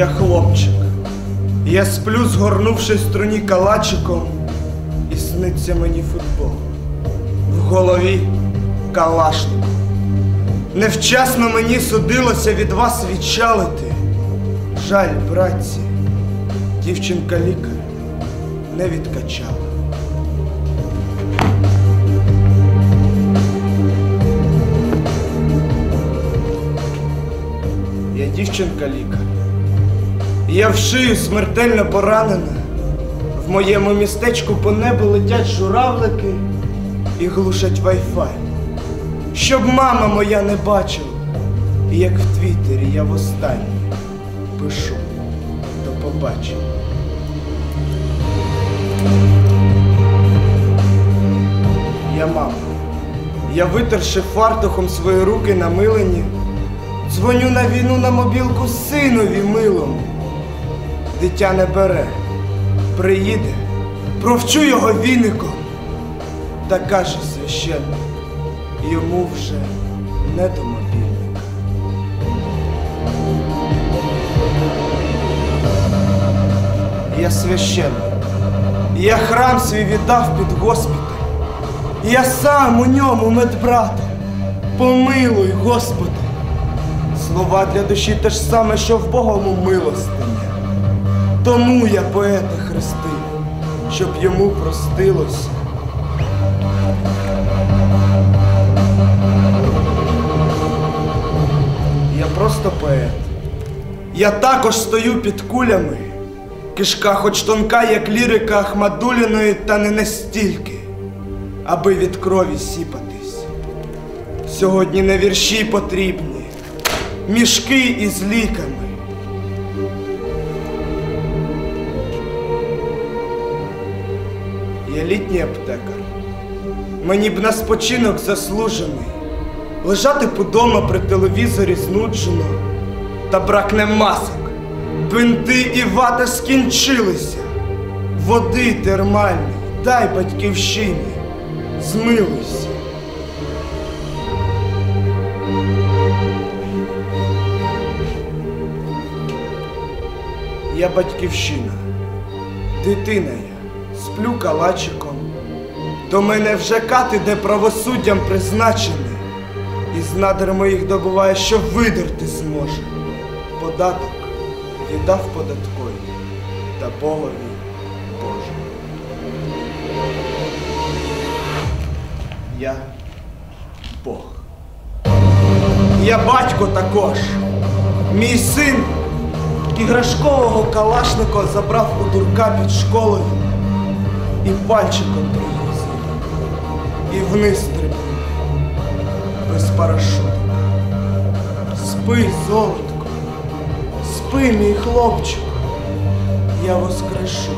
Я хлопчик. Я сплю, згорнувшись струні калачиком, і сниться мені футбол. В голові калашник. Невчасно мені судилося від вас відчалити. Жаль, братці, дівчинка лікар не відкачала. Я дівчинка лікар. Я в шию смертельно поранена. В моєму містечку по небу летять журавлики і глушать вайфай. Щоб мама моя не бачила. Як в Твіттері я востаннє пишу до побачення. Я мама. Я витерши фартухом свої руки намилені, дзвоню на війну на мобілку синові милому. Дитя не бере, приїде, провчу його віником. Та каже священник, йому вже не до мобільника. Я священник. Я храм свій віддав під госпіталь. Я сам у ньому медбрате. Помилуй, Господи. Слова для душі те ж саме, що в Богому милостиня. Тому я поета хрестив, щоб йому простилося. Я просто поет. Я також стою під кулями. Кишка хоч тонка, як лірика Ахмадуліної, та не настільки, аби від крові сіпатись. Сьогодні не вірші потрібні, мішки із ліками. Літній аптекар. Мені б на спочинок заслужений. Лежати подома при телевізорі знуджено, та бракне масок. Бинти і вата скінчилися. Води термальної, дай батьківщині, змилуйся. Я батьківщина, дитина я, сплю калачиком. До мене вже кати, де правосуддям призначений, із надр моїх добуває, що видерти зможе. Податок віддав податкові та Богові Боже. Я Бог. Я батько також. Мій син іграшкового калашника забрав у дурка під школою і пальчиком тримався, І вниз стрибнув без парашута. Спи, золотко, спи, мій хлопчик, я воскрешу.